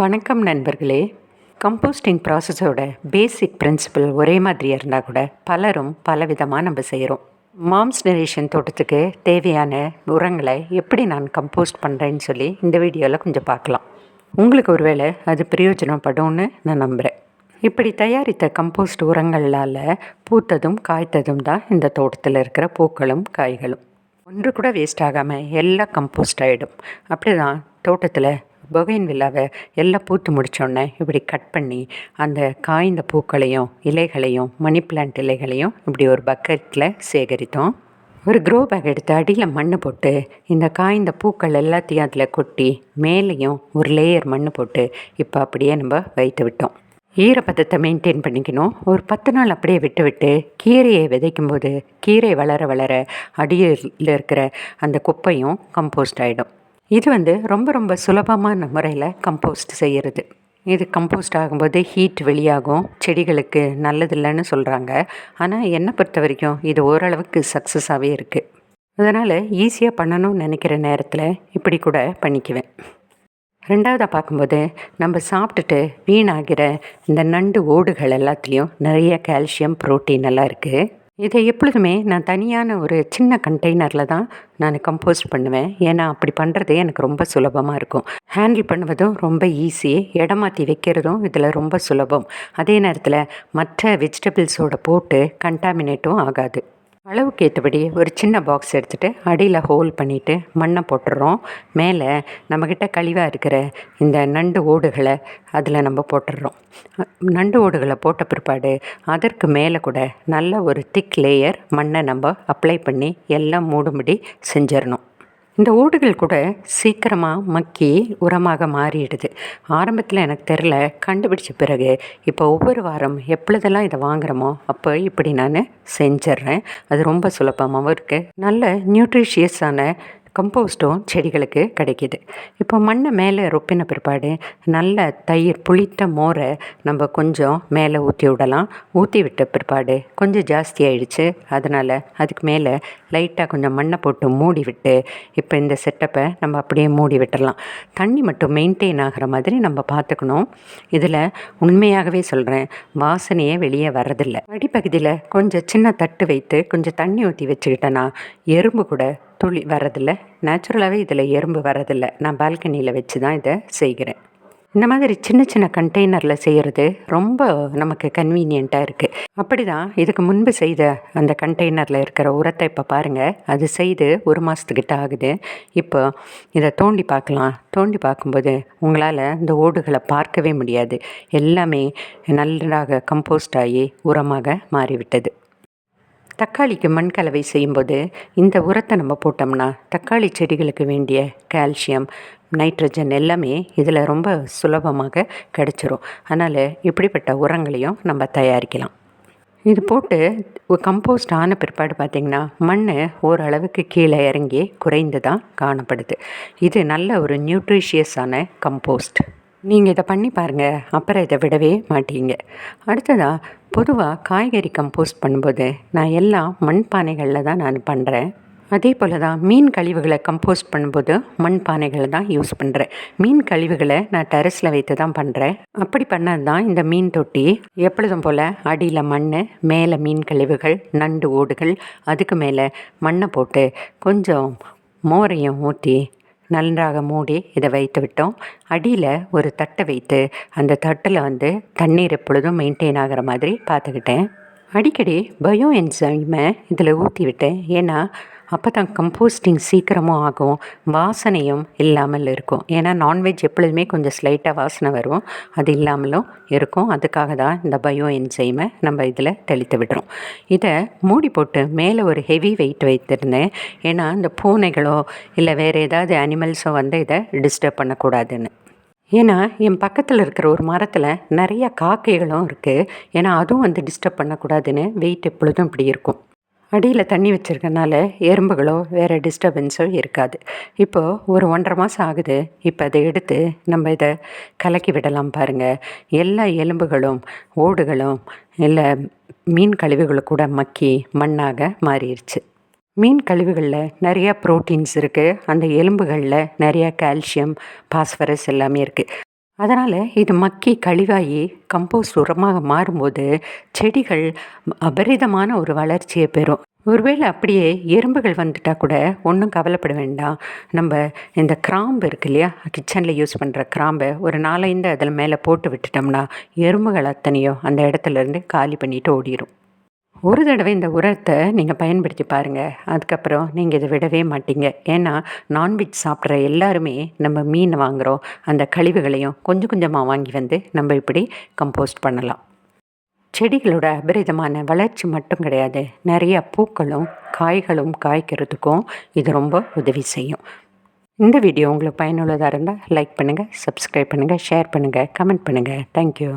வணக்கம் நண்பர்களே. கம்போஸ்டிங் ப்ராசஸோட பேசிக் பிரின்சிபல் ஒரே மாதிரியாக இருந்தால் கூட பலரும் பலவிதமாக நம்ம செய்கிறோம் மாம்ஸ் நரேஷன் தோட்டத்துக்கு தேவையான உரங்களை எப்படி நான் கம்போஸ்ட் பண்ணுறேன்னு சொல்லி இந்த வீடியோவில் கொஞ்சம் பார்க்கலாம். உங்களுக்கு ஒருவேளை அது பிரயோஜனப்படும்னு நான் நம்புகிறேன் இப்படி தயாரித்த கம்போஸ்ட் உரங்களால் பூத்ததும் காய்த்ததும் தான் இந்த தோட்டத்தில் இருக்கிற பூக்களும் காய்களும். ஒன்று கூட வேஸ்ட் ஆகாமல் எல்லாம் கம்போஸ்ட் ஆகிடும் அப்படி தான் தோட்டத்தில் பொகைன் வில்லாவை எல்லாம் பூத்து முடித்தோடனே இப்படி கட் பண்ணி அந்த காய்ந்த பூக்களையும் இலைகளையும் மணி பிளான்ட் இலைகளையும் இப்படி ஒரு பக்கெட்டில் சேகரித்தோம். ஒரு க்ரோ பேக் எடுத்து அடியில் மண் போட்டு இந்த காய்ந்த பூக்கள் எல்லாத்தையும் அதில் கொட்டி மேலேயும் ஒரு லேயர் மண் போட்டு இப்போ அப்படியே நம்ம வைத்து விட்டோம். ஈரப்பதத்தை மெயின்டைன் பண்ணிக்கணும். ஒரு பத்து நாள் அப்படியே விட்டு விட்டு கீரையை விதைக்கும் போது கீரை வளர வளர அடியில் இருக்கிற அந்த குப்பையும் கம்போஸ்ட் ஆகிடும் இது வந்து ரொம்ப ரொம்ப சுலபமான முறையில் கம்போஸ்ட் செய்கிறது இது கம்போஸ்ட் ஆகும்போது ஹீட் வெளியாகும். செடிகளுக்கு நல்லதில்லைன்னு சொல்கிறாங்க ஆனால் என்னை பொறுத்த வரைக்கும் இது ஓரளவுக்கு சக்ஸஸாகவே இருக்குது அதனால் ஈஸியாக பண்ணணும்னு நினைக்கிற நேரத்தில் இப்படி கூட பண்ணிக்குவேன். ரெண்டாவதாக பார்க்கும்போது நம்ம சாப்பிட்டுட்டு வீணாகிற இந்த நண்டு ஓடுகள் எல்லாத்துலேயும் நிறைய கால்சியம் ப்ரோட்டீன் எல்லாம் இருக்குது இதை எப்பொழுதுமே நான் தனியான ஒரு சின்ன கண்டெய்னரில் தான் நான் கம்போஸ்ட் பண்ணுவேன். ஏன்னா அப்படி பண்ணுறது எனக்கு ரொம்ப சுலபமாக இருக்கும். ஹேண்டில் பண்ணுவதும் ரொம்ப ஈஸி இடமாற்றி வைக்கிறதும் இதில் ரொம்ப சுலபம். அதே நேரத்தில் மற்ற வெஜிடபிள்ஸோட போட்டு கண்டாமினேட்டும் ஆகாது. அளவுக்கு ஏற்றபடி ஒரு சின்ன பாக்ஸ் எடுத்துகிட்டு அடியில் ஹோல் பண்ணிவிட்டு மண்ணை போட்டுடுறோம் மேலே நம்மக்கிட்ட கழிவாக இருக்கிற இந்த நண்டு ஓடுகளை அதில் நம்ம போட்டுடுறோம் நண்டு ஓடுகளை போட்ட பிற்பாடு அதற்கு மேலே கூட நல்ல ஒரு திக் லேயர் மண்ணை நம்ம அப்ளை பண்ணி எல்லாம் மூடும்படி செஞ்சிடணும். இந்த ஓடுகள் கூட சீக்கிரமாக மக்கி உரமாக மாறிடுது. ஆரம்பத்தில் எனக்கு தெரில கண்டுபிடிச்ச பிறகு இப்போ ஒவ்வொரு வாரம் எப்பொழுதெல்லாம் இதை வாங்குகிறோமோ அப்போ இப்படி நான் செஞ்சிட்றேன் அது ரொம்ப சுலபமாகவும் இருக்குது நல்ல நியூட்ரிஷியஸான கம்போஸ்ட்டும் செடிகளுக்கு கிடைக்கிது. இப்போ மண்ணை மேலே ரொப்பின பிற்பாடு நல்ல தயிர் புளித்த மோரை நம்ம கொஞ்சம் மேலே ஊற்றி விடலாம். ஊற்றி விட்ட பிற்பாடு கொஞ்சம் ஜாஸ்தி ஆயிடுச்சு. அதனால் அதுக்கு மேலே லைட்டாக கொஞ்சம் மண்ணை போட்டு மூடி விட்டு இப்போ இந்த செட்டப்பை நம்ம அப்படியே மூடி விட்டுடலாம் தண்ணி மட்டும் மெயின்டைன் ஆகிற மாதிரி நம்ம பார்த்துக்கணும். இதில் உண்மையாகவே சொல்கிறேன் வாசனையே வெளியே வர்றதில்லை. அடிப்பகுதியில் கொஞ்சம் சின்ன தட்டு வைத்து கொஞ்சம் தண்ணி ஊற்றி வச்சுக்கிட்டேன்னா எறும்பு கூட துளி வரதில்லை நேச்சுரலாகவே இதில் எறும்பு வரதில்லை நான் பால்கனியில் வச்சு தான் இதை செய்கிறேன். இந்த மாதிரி சின்ன சின்ன கண்டெய்னரில் செய்கிறது ரொம்ப நமக்கு கன்வீனியண்ட்டாக இருக்குது அப்படி தான் இதுக்கு முன்பு செய்த அந்த கண்டெய்னரில் இருக்கிற உரத்தை இப்போ பாருங்கள் அது செய்து ஒரு மாதத்துக்கிட்ட ஆகுது. இப்போ இதை தோண்டி பார்க்கலாம். தோண்டி பார்க்கும்போது உங்களால் இந்த ஓடுகளை பார்க்கவே முடியாது. எல்லாமே நல்லாக கம்போஸ்ட் ஆகி உரமாக மாறிவிட்டது. தக்காளிக்கு மண் கலவை செய்யும்போது இந்த உரத்தை நம்ம போட்டோம்னா தக்காளி செடிகளுக்கு வேண்டிய கால்சியம் நைட்ரஜன் எல்லாமே இதில் ரொம்ப சுலபமாக கிடச்சிரும். அதனால் இப்படிப்பட்ட உரங்களையும் நம்ம தயாரிக்கலாம். இது போட்டு கம்போஸ்ட் ஆன பிற்பாடு பார்த்திங்கன்னா மண் ஓரளவுக்கு கீழே இறங்கி குறைந்து தான் காணப்படுது. இது நல்ல ஒரு நியூட்ரிஷியஸான கம்போஸ்ட் நீங்கள் இதை பண்ணி பாருங்கள் அப்புறம் இதை விடவே மாட்டீங்க. அடுத்ததாக பொதுவாக காய்கறி கம்போஸ்ட் பண்ணும்போது நான் எல்லாம் மண்பானைகளில் தான் நான் பண்ணுறேன் அதே போல் தான் மீன் கழிவுகளை கம்போஸ்ட் பண்ணும்போது மண் பானைகளை தான் யூஸ் பண்ணுறேன் மீன் கழிவுகளை நான் டெரஸில் வைத்து தான் பண்ணுறேன் அப்படி பண்ணது தான் இந்த மீன் தொட்டி எப்பொழுதும் போல் அடியில் மண் மேலே மீன் கழிவுகள் நண்டு ஓடுகள் அதுக்கு மேலே மண்ணை போட்டு கொஞ்சம் மோரையும் ஊற்றி நன்றாக மூடி இதை வைத்து விட்டோம். அடியில் ஒரு தட்டை வைத்து அந்த தட்டில் வந்து தண்ணீர் எப்பொழுதும் மெயின்டைன் ஆகிற மாதிரி பார்த்துக்கிட்டேன். அடிக்கடி பயோ என்சைமை இதில் ஊற்றி விட்டேன் ஏன்னா அப்போ தான் கம்போஸ்டிங் சீக்கிரமும் ஆகும் வாசனையும் இல்லாமல் இருக்கும். ஏன்னா நான்வெஜ் எப்பொழுதுமே கொஞ்சம் ஸ்லைட்டாக வாசனை வரும். அது இல்லாமலும் இருக்கும். அதுக்காக தான் இந்த பயோ என்சைமை நம்ம இதில் தெளித்து விடுறோம். இதை மூடி போட்டு மேலே ஒரு ஹெவி வெயிட் வைத்திருந்தேன். ஏன்னா இந்த பூனைகளோ இல்லை வேறு ஏதாவது அனிமல்ஸோ வந்து இதை டிஸ்டர்ப் பண்ணக்கூடாதுன்னு. ஏன்னா என் பக்கத்தில் இருக்கிற ஒரு மரத்தில் நிறைய காக்கைகளும் இருக்குது ஏன்னா அதுவும் வந்து டிஸ்டர்ப் பண்ணக்கூடாதுன்னு வெயிட் எப்பொழுதும் இப்படி இருக்கும். அடியில் தண்ணி வச்சுருக்கனால எறும்புகளோ வேறு டிஸ்டர்பன்ஸோ இருக்காது. இப்போது ஒரு ஒன்றரை மாதம் ஆகுது. இப்போ அதை எடுத்து நம்ம இதை கலக்கி விடலாம் பாருங்கள் எல்லா எலும்புகளும் ஓடுகளும் இல்லை மீன் கழிவுகளும் கூட மக்கி மண்ணாக மாறிடுச்சு மீன் கழிவுகளில் நிறையா ப்ரோட்டீன்ஸ் இருக்குது அந்த எலும்புகளில் நிறையா கால்சியம் பாஸ்பரஸ் எல்லாமே இருக்குது அதனால் இது மக்கி கழிவாகி கம்போஸ்ட் உரமாக மாறும்போது செடிகள் அபரிதமான ஒரு வளர்ச்சியை பெறும். ஒருவேளை அப்படியே எறும்புகள் வந்துட்டால் கூட ஒன்றும் கவலைப்பட வேண்டாம். நம்ம இந்த கிராம்பு இருக்கு இல்லையா? கிச்சனில் யூஸ் பண்ணுற கிராம்பை ஒரு நாலஞ்சு அதில் மேலே போட்டு விட்டுட்டோம்னா எறும்புகள் அத்தனையோ அந்த இடத்துலேருந்து காலி பண்ணிட்டு ஓடிடும் ஒரு தடவை இந்த உரத்தை நீங்கள் பயன்படுத்தி பாருங்கள் அதுக்கப்புறம் நீங்கள் இதை விடவே மாட்டீங்க. ஏன்னா நான்வெஜ் சாப்பிட்ற எல்லாருமே நம்ம மீன் வாங்குகிறோம் அந்த கழிவுகளையும் கொஞ்சம் கொஞ்சமாக வாங்கி வந்து நம்ம இப்படி கம்போஸ்ட் பண்ணலாம். செடிகளோட அபரிதமான வளர்ச்சி மட்டும் கிடையாது. நிறைய பூக்களும் காய்களும் காய்க்கிறதுக்கும் இது ரொம்ப உதவி செய்யும். இந்த வீடியோ உங்களுக்கு பயனுள்ளதாக இருந்தால் லைக் பண்ணுங்கள் சப்ஸ்கிரைப் பண்ணுங்கள் ஷேர் பண்ணுங்கள் கமெண்ட் பண்ணுங்கள் தேங்க்யூ